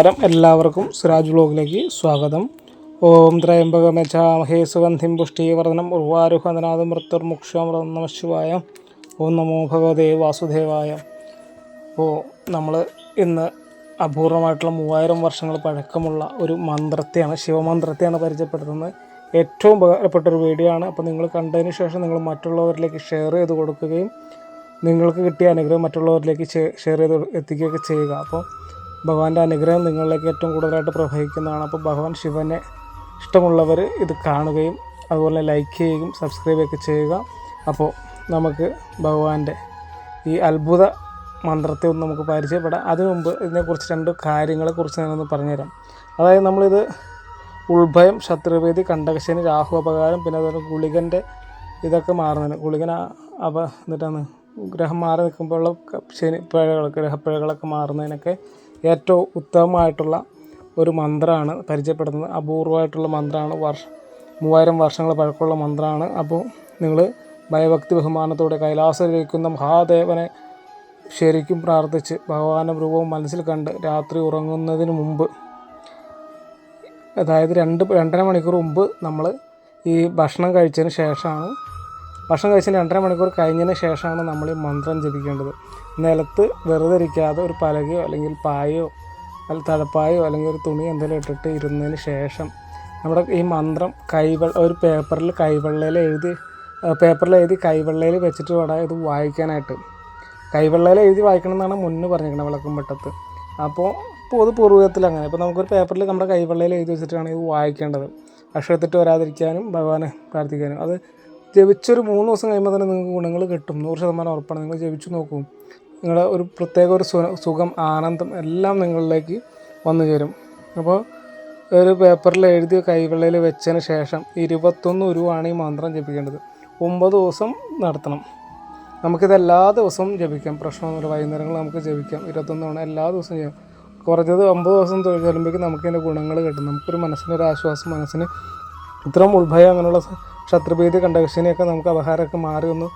നമസ്കാരം. എല്ലാവർക്കും സിറാജ് വ്ലോഗിലേക്ക് സ്വാഗതം. ഓം ത്രയംബകമേ സുഗന്ധിം പുഷ്ടീവർദ്ധനം ഉർവാരുഹനാഥ മൃത്യുർ നമ ശിവായ. ഓം നമോ ഭഗവതേ വാസുദേവായ. ഓ നമ്മൾ ഇന്ന് അപൂർവമായിട്ടുള്ള മൂവായിരം വർഷങ്ങൾ പഴക്കമുള്ള ഒരു മന്ത്രത്തെയാണ് ശിവമന്ത്രത്തെയാണ് പരിചയപ്പെടുത്തുന്നത്. ഏറ്റവും ഉപകാരപ്പെട്ട ഒരു വീഡിയോ ആണ്. അപ്പോൾ നിങ്ങൾ കണ്ടതിന് ശേഷം നിങ്ങൾ മറ്റുള്ളവരിലേക്ക് ഷെയർ ചെയ്ത് കൊടുക്കുകയും നിങ്ങൾക്ക് കിട്ടിയ അനുഗ്രഹം മറ്റുള്ളവരിലേക്ക് ഷെയർ ചെയ്ത് എത്തിക്കുകയൊക്കെ ചെയ്യുക. അപ്പോൾ ഭഗവാന്റെ അനുഗ്രഹം നിങ്ങളിലേക്ക് ഏറ്റവും കൂടുതലായിട്ട് പ്രവഹിക്കുന്നതാണ്. അപ്പോൾ ഭഗവാൻ ശിവനെ ഇഷ്ടമുള്ളവർ ഇത് കാണുകയും അതുപോലെ ലൈക്ക് ചെയ്യുകയും സബ്സ്ക്രൈബ് ഒക്കെ ചെയ്യുക. അപ്പോൾ നമുക്ക് ഭഗവാന്റെ ഈ അത്ഭുത മന്ത്രത്തെ ഒന്ന് നമുക്ക് പരിചയപ്പെടാം. അതിനു മുമ്പ് ഇതിനെക്കുറിച്ച് രണ്ട് കാര്യങ്ങളെക്കുറിച്ച് ഞാനൊന്ന് പറഞ്ഞുതരാം. അതായത് നമ്മളിത് ഉൾഭയം ശത്രുവേദി കണ്ടകശനി രാഹു അപകാരം പിന്നെ അതുപോലെ ഗുളികന്റെ ഇതൊക്കെ മാറുന്നതിന് ഗുളികൻ അപ എന്നിട്ടാണ് ഗ്രഹം മാറി നിൽക്കുമ്പോഴുള്ള ശനി പിഴകൾ ഗ്രഹപ്പിഴകളൊക്കെ മാറുന്നതിനൊക്കെ ഏറ്റവും ഉത്തമമായിട്ടുള്ള ഒരു മന്ത്രമാണ് പരിചയപ്പെടുത്തുന്നത് അപൂർവമായിട്ടുള്ള മന്ത്രമാണ് വർഷ മൂവായിരം വർഷങ്ങൾ പഴക്കമുള്ള മന്ത്രമാണ് അപ്പോൾ നിങ്ങൾ ഭയഭക്തി ബഹുമാനത്തോടെ കൈലാസത്തിലിരിക്കുന്ന മഹാദേവനെ ശരിക്കും പ്രാർത്ഥിച്ച് ഭഗവാന്റെ രൂപവും മനസ്സിൽ കണ്ട് രാത്രി ഉറങ്ങുന്നതിന് മുമ്പ് അതായത് രണ്ട് രണ്ടര മണിക്കൂർ മുമ്പ് നമ്മൾ ഈ ഭക്ഷണം കഴിച്ചതിന് ശേഷമാണ് ഭക്ഷണം കഴിച്ചതിന് രണ്ടര മണിക്കൂർ കഴിഞ്ഞതിന് ശേഷമാണ് നമ്മൾ ഈ മന്ത്രം ജപിക്കേണ്ടത്. നിലത്ത് വെറുതെ ഇരിക്കാതെ ഒരു പലകയോ അല്ലെങ്കിൽ പായയോ അല്ല തഴപ്പായോ അല്ലെങ്കിൽ ഒരു തുണി എന്തെങ്കിലും ഇട്ടിട്ട് ഇരുന്നതിന് ശേഷം നമ്മുടെ ഈ മന്ത്രം കൈവെ ഒരു പേപ്പറിൽ കൈവെള്ളയിൽ എഴുതി പേപ്പറിൽ എഴുതി കൈവെള്ളയിൽ വെച്ചിട്ട് വേണം ഇത് വായിക്കാനായിട്ട്. കൈവെള്ളയിൽ എഴുതി വായിക്കണം എന്നാണ് മുന്നേ പറഞ്ഞിരിക്കുന്നത് വിളക്കുംപെട്ടത്ത് അപ്പോൾ അത് പൂർവത്തിൽ അങ്ങനെ. ഇപ്പോൾ നമുക്കൊരു പേപ്പറിൽ നമ്മുടെ കൈവെള്ളയിൽ എഴുതി വെച്ചിട്ടാണ് ഇത് വായിക്കേണ്ടത്. അക്ഷരത്തിട്ട് വരാതിരിക്കാനും ഭഗവാനെ പ്രാർത്ഥിക്കാനും. അത് ജപിച്ചൊരു മൂന്ന് ദിവസം കഴിയുമ്പോൾ തന്നെ നിങ്ങൾക്ക് ഗുണങ്ങൾ കിട്ടും. നൂറ് ശതമാനം ഉറപ്പാണ്. നിങ്ങൾ ജപിച്ചു നോക്കൂ. നിങ്ങളുടെ ഒരു പ്രത്യേക ഒരു സുഖം ആനന്ദം എല്ലാം നിങ്ങളിലേക്ക് വന്നു ചേരും. അപ്പോൾ ഒരു പേപ്പറിൽ എഴുതി കൈവെള്ളയിൽ വെച്ചതിന് ശേഷം ഇരുപത്തൊന്ന് ഉരുവാണ് ഈ മന്ത്രം ജപിക്കേണ്ടത്. ഒമ്പത് ദിവസം നടത്തണം. നമുക്കിത് എല്ലാ ദിവസവും ജപിക്കാം. പ്രശ്നമൊന്നുമില്ല. വൈകുന്നേരങ്ങൾ നമുക്ക് ജപിക്കാം. ഇരുപത്തൊന്ന് തവണ എല്ലാ ദിവസവും ചെയ്യാം. കുറഞ്ഞത് ഒമ്പത് ദിവസം ചെല്ലുമ്പോഴേക്കും നമുക്ക് ഇതിന്റെ ഗുണങ്ങൾ കിട്ടും. നമുക്കൊരു മനസ്സിനൊരു ആശ്വാസം മനസ്സിന് ഇത്രയും ഉത്ഭയം അങ്ങനെയുള്ള ശത്രുഭീതി കണ്ടകശിനെയൊക്കെ നമുക്ക് അപഹാരമൊക്കെ മാറി ഒന്ന്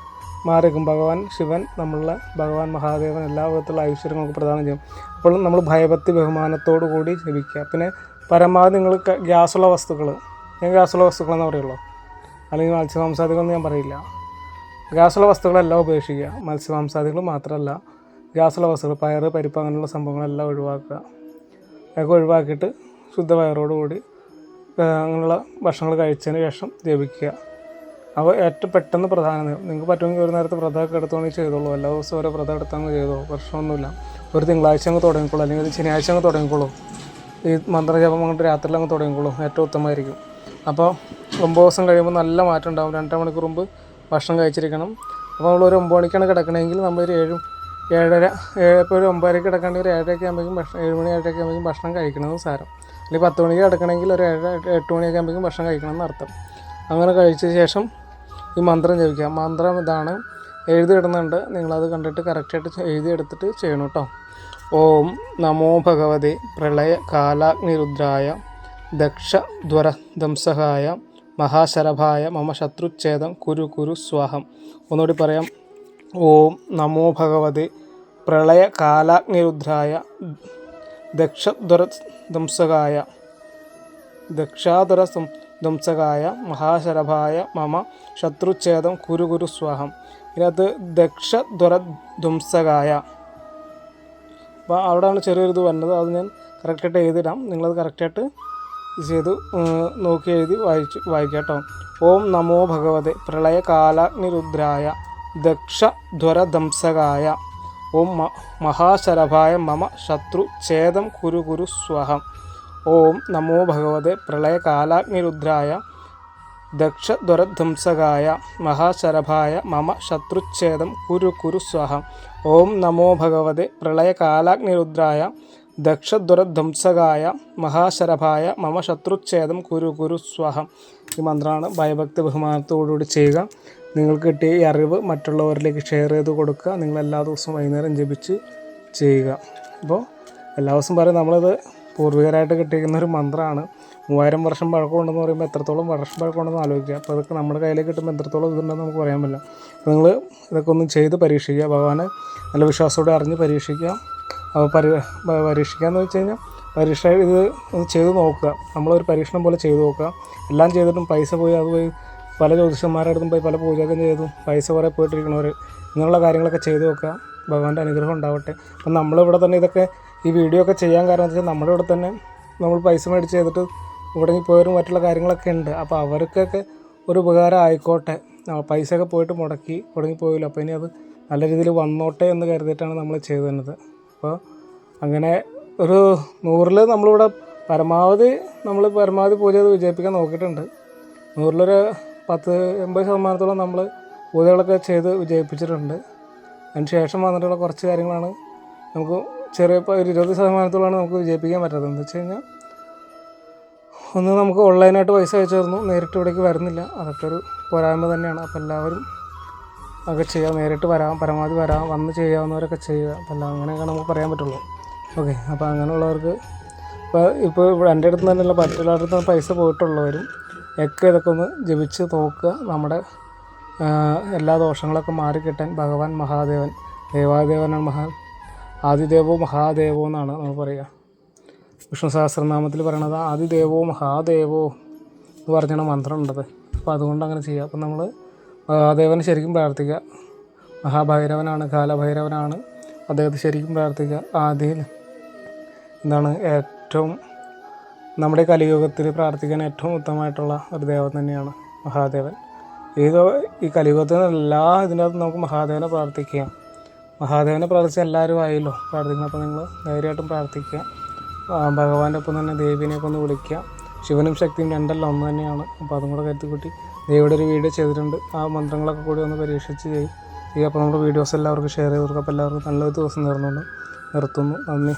മാറിക്കും ഭഗവാൻ ശിവൻ നമ്മളുടെ ഭഗവാൻ മഹാദേവൻ എല്ലാ വിധത്തിലുള്ള ഐശ്വര്യം നമുക്ക് പ്രദാനം ചെയ്യും. അപ്പോൾ നമ്മൾ ഭയഭക്തി ബഹുമാനത്തോടു കൂടി ജപിക്കുക. പിന്നെ പരമാവധി നിങ്ങൾ ഗ്യാസുള്ള വസ്തുക്കൾ ഞാൻ ഗ്യാസുള്ള വസ്തുക്കളെന്ന് പറയുള്ളൂ? അല്ലെങ്കിൽ മത്സ്യമാംസാദികളൊന്നും ഞാൻ പറയില്ല. ഗ്യാസുള്ള വസ്തുക്കളെല്ലാം ഉപേക്ഷിക്കുക. മത്സ്യമാംസാദികൾ മാത്രമല്ല ഗ്യാസുള്ള വസ്തുക്കൾ പയർ പരിപ്പ് അങ്ങനെയുള്ള സംഭവങ്ങളെല്ലാം ഒഴിവാക്കുക. അതൊക്കെ ഒഴിവാക്കിയിട്ട് ശുദ്ധ പയറോടുകൂടി അങ്ങനെയുള്ള ഭക്ഷണങ്ങൾ കഴിച്ചതിന് ശേഷം ജപിക്കുക. അപ്പോൾ ഏറ്റവും പെട്ടെന്ന് പ്രധാനം നിങ്ങൾക്ക് പറ്റുമെങ്കിൽ ഒരു നേരത്തെ വ്രതമൊക്കെ എടുത്തോണെങ്കിൽ ചെയ്തോളൂ. എല്ലാ ദിവസവും ഓരോ വ്രതം എടുത്തങ്ങ് ചെയ്തോളൂ. പ്രശ്നമൊന്നുമില്ല. ഒരു തിങ്കളാഴ്ച അങ്ങ് തുടങ്ങിക്കോളൂ. അല്ലെങ്കിൽ ഒരു ശനിയാഴ്ച അങ്ങ് തുടങ്ങിക്കോളൂ. ഈ മന്ത്രജപം അങ്ങോട്ട് രാത്രിയിൽ അങ്ങ് തുടങ്ങിക്കോളൂ. ഏറ്റവും ഉത്തമമായിരിക്കും. അപ്പോൾ ഒമ്പത് ദിവസം കഴിയുമ്പോൾ നല്ല മാറ്റം ഉണ്ടാവും. രണ്ടര മണിക്കൂർ മുമ്പ് ഭക്ഷണം കഴിച്ചിരിക്കണം. അപ്പോൾ നമ്മൾ ഒരു ഒമ്പത് മണിക്കാണ് കിടക്കണമെങ്കിൽ നമ്മൾ ഒരു ഏഴ് ഏഴര ഏഴ് ഇപ്പോൾ ഒരു ഒമ്പതരയ്ക്ക് കിടക്കണമെങ്കിൽ ഒരു ഏഴരയ്ക്ക് ആകുമ്പോഴേക്കും ഭക്ഷണം ഏഴ് മണി ഏഴരയ്ക്ക് ആകുമ്പോഴേക്കും ഭക്ഷണം കഴിക്കണമെന്ന് സാരം. അല്ലെങ്കിൽ പത്ത് മണിക്ക് കിടക്കണമെങ്കിൽ ഒരു ഏഴര എട്ട് മണിയൊക്കെ ആകുമ്പോഴേക്കും ഭക്ഷണം കഴിക്കണം എന്നർത്ഥം അങ്ങനെ കഴിച്ച ശേഷം ഈ മന്ത്രം ജപിക്കുക. മന്ത്രം ഇതാണ്. എഴുതി എഴുതിയിടുന്നുണ്ട് നിങ്ങളത് കണ്ടിട്ട് കറക്റ്റായിട്ട് എഴുതിയെടുത്തിട്ട് ചെയ്യണം കേട്ടോ ഓം നമോ ഭഗവതി. പ്രളയ കാലാഗ്നിരുദ്രായ ദക്ഷ ധ്വരദംസഹായ മഹാശരഭായ മമ ശത്രുച്ഛേദം കുരു കുരു സ്വാഹം. ഒന്നുകൂടി പറയാം. ഓം നമോ ഭഗവതി. പ്രളയ കാലാഗ്നിരുദ്രായ ദക്ഷധ്വരദംസകായ ദക്ഷാധര ധ്വംസകായ മഹാശരഭായ മമ ശത്രുച്ഛേദം കുരു കുരു സ്വാഹം. ഇതിനകത്ത് ദക്ഷധ്വരധ്വംസകായ. അപ്പോൾ അവിടെയാണ് ചെറിയൊരു ഇത് വന്നത്. അത് ഞാൻ കറക്റ്റായിട്ട് എഴുതിടാം നിങ്ങളത് കറക്റ്റായിട്ട് ചെയ്ത് നോക്കി എഴുതി വായിച്ച് വായിക്കാം ഓം നമോ ഭഗവതെ. പ്രളയകാലാഗ്നിരുദ്രായ ദക്ഷധ്വരധ്വംസകായ. ഓം മഹാശരഭായ മമ ശത്രു ഛേദം കുരു കുരു സ്വഹം. ഓം നമോ ഭഗവത്. പ്രളയകാലാഗ്നിരുദ്രായ ദക്ഷദ്വരധ്വംസകായ മഹാശരഭായ മമ ശത്രുച്ഛേദം കുരു കുരു സ്വഹ. ഓം നമോ ഭഗവത്. പ്രളയകാലാഗ്നിരുദ്രായ ദക്ഷദ്വരധ്വംസകായ മഹാശരഭായ മമ ശത്രുച്ഛേദം കുരു കുരു സ്വഹം. ഈ മന്ത്രമാണ് ഭയഭക്തി ബഹുമാനത്തോടുകൂടി ചെയ്യുക. നിങ്ങൾക്ക് കിട്ടിയ ഈ അറിവ് മറ്റുള്ളവരിലേക്ക് ഷെയർ ചെയ്ത് കൊടുക്കുക. നിങ്ങൾ എല്ലാ ദിവസവും വൈകുന്നേരം ജപിച്ച് ചെയ്യുക. അപ്പോൾ എല്ലാ ദിവസവും പറയും നമ്മളിത് പൂർവികരായിട്ട് കിട്ടിയിരിക്കുന്ന ഒരു മന്ത്രമാണ് മൂവായിരം വർഷം പഴക്കമുണ്ടെന്ന് പറയുമ്പോൾ എത്രത്തോളം വർഷം പഴക്കമുണ്ടെന്ന് ആലോചിക്കുക. അപ്പോൾ അതൊക്കെ നമ്മുടെ കയ്യിലേക്ക് കിട്ടുമ്പോൾ എത്രത്തോളം ഇതുണ്ടെന്ന് നമുക്ക് പറയാൻ പറ്റില്ല. അപ്പോൾ നിങ്ങൾ ഇതൊക്കെ ഒന്ന് ചെയ്ത് പരീക്ഷിക്കുക. ഭഗവാനെ നല്ല വിശ്വാസത്തോടെ അറിഞ്ഞ് പരീക്ഷിക്കുക. അപ്പോൾ പരി പരീക്ഷിക്കുക എന്ന് വെച്ച് കഴിഞ്ഞാൽ പരീക്ഷ ഇത് ഒന്ന് ചെയ്ത് നോക്കുക. നമ്മളൊരു പരീക്ഷണം പോലെ ചെയ്ത് നോക്കുക. എല്ലാം ചെയ്തിട്ടും പൈസ പോയി അത് പോയി പല ജ്യോതിഷന്മാരുടെ പോയി പല പൂജയൊക്കെ ചെയ്തു പൈസ കുറേ പോയിട്ടിരിക്കണവർ ഇങ്ങനെയുള്ള കാര്യങ്ങളൊക്കെ ചെയ്ത് നോക്കുക. ഭഗവാന്റെ അനുഗ്രഹം ഉണ്ടാവട്ടെ. അപ്പം നമ്മളിവിടെ തന്നെ ഇതൊക്കെ ഈ വീഡിയോ ഒക്കെ ചെയ്യാൻ കാരണം വെച്ചാൽ നമ്മുടെ ഇവിടെ തന്നെ നമ്മൾ പൈസ മേടിച്ച് ചെയ്തിട്ട് ഇവിടെ പോയവരും മറ്റുള്ള കാര്യങ്ങളൊക്കെ ഉണ്ട്. അപ്പോൾ അവർക്കൊക്കെ ഒരു ഉപകാരം ആയിക്കോട്ടെ. പൈസ പൈസയൊക്കെ പോയിട്ട് മുടക്കി തുടങ്ങി പോയല്ലോ? അപ്പോൾ ഇനി അത് നല്ല രീതിയിൽ വന്നോട്ടെ എന്ന് കരുതിയിട്ടാണ് നമ്മൾ ചെയ്തു തന്നത്. അപ്പോൾ അങ്ങനെ ഒരു നൂറിൽ നമ്മളിവിടെ പരമാവധി നമ്മൾ പരമാവധി പൂജ ചെയ്ത് വിജയിപ്പിക്കാൻ നോക്കിയിട്ടുണ്ട്. നൂറിലൊരു പത്ത് എൺപത് ശതമാനത്തോളം നമ്മൾ പൂജകളൊക്കെ ചെയ്ത് വിജയിപ്പിച്ചിട്ടുണ്ട്. അതിന് ശേഷം വന്നിട്ടുള്ള കുറച്ച് കാര്യങ്ങളാണ് നമുക്ക് ചെറിയ ഒരു ഇരുപത് ശതമാനത്തോളമാണ് നമുക്ക് വിജയിപ്പിക്കാൻ പറ്റാത്തത്. എന്ന് വെച്ച് കഴിഞ്ഞാൽ ഒന്ന് നമുക്ക് ഓൺലൈനായിട്ട് പൈസ അയച്ചു തരുന്നു. നേരിട്ട് ഇവിടേക്ക് വരുന്നില്ല. അതൊക്കെ ഒരു പോരായ്മ തന്നെയാണ്. അപ്പോൾ എല്ലാവരും ഒക്കെ ചെയ്യാം നേരിട്ട് വരാം പരമാവധി വരാം വന്ന് ചെയ്യാവുന്നവരൊക്കെ ചെയ്യുക. അപ്പോൾ എല്ലാം അങ്ങനെയൊക്കെ നമുക്ക് പറയാൻ പറ്റുള്ളൂ. ഓക്കെ. അപ്പോൾ അങ്ങനെയുള്ളവർക്ക് ഇപ്പോൾ ഇപ്പോൾ ഇവിടെ എന്റെ അടുത്ത് തന്നെയല്ല മറ്റുള്ളവരുടെ അടുത്ത് പൈസ പോയിട്ടുള്ളവരും ഒക്കെ ഇതൊക്കെ ഒന്ന് ജപിച്ച് നോക്കുക. നമ്മുടെ എല്ലാ ദോഷങ്ങളൊക്കെ മാറിക്കിട്ടാൻ ഭഗവാൻ മഹാദേവൻ ദേവാദേവനാണ് മഹാൻ ആദിദേവോ മഹാദേവോ എന്നാണ് നമ്മൾ പറയുക. വിഷ്ണു സഹസ്രനാമത്തിൽ പറയണത് ആദിദേവോ മഹാദേവോ എന്ന് പറഞ്ഞാണ് മന്ത്രം ഉണ്ടത് അപ്പോൾ അതുകൊണ്ട് അങ്ങനെ ചെയ്യുക. അപ്പം നമ്മൾ മഹാദേവനെ ശരിക്കും പ്രാർത്ഥിക്കുക. മഹാഭൈരവനാണ് കാലഭൈരവനാണ്. അദ്ദേഹത്തെ ശരിക്കും പ്രാർത്ഥിക്കുക. ആദ്യം എന്താണ് ഏറ്റവും നമ്മുടെ കലിയുഗത്തിൽ പ്രാർത്ഥിക്കാൻ ഏറ്റവും ഉത്തമമായിട്ടുള്ള ഒരു ദേവൻ തന്നെയാണ് മഹാദേവൻ. ഏതോ ഈ കലിയുഗത്തിൽ എല്ലാ ഇതിനകത്തും നമുക്ക് മഹാദേവനെ പ്രാർത്ഥിക്കാം. മഹാദേവനെ പ്രാർത്ഥിച്ച എല്ലാവരും ആയല്ലോ. പ്രാർത്ഥിക്കണം. അപ്പോൾ നിങ്ങൾ ധൈര്യമായിട്ടും പ്രാർത്ഥിക്കുക. ഭഗവാന്റെ ഒപ്പം തന്നെ ദേവീനെയൊക്കെ ഒന്ന് വിളിക്കുക. ശിവനും ശക്തിയും രണ്ടല്ല ഒന്ന് തന്നെയാണ്. അപ്പോൾ അതും കൂടെ കരുത്തി കൂട്ടി ദേവിയുടെ ഒരു വീഡിയോ ചെയ്തിട്ടുണ്ട്. ആ മന്ത്രങ്ങളൊക്കെ കൂടി ഒന്ന് പരീക്ഷിച്ച് ചെയ്യും. ഈ അപ്പോൾ നമ്മുടെ വീഡിയോസ് എല്ലാവർക്കും ഷെയർ ചെയ്ത് കൊടുക്കുക അപ്പോൾ എല്ലാവർക്കും നല്ലൊരു ദിവസം നേർന്നുകൊണ്ട് നിർത്തുന്നു. നന്ദി.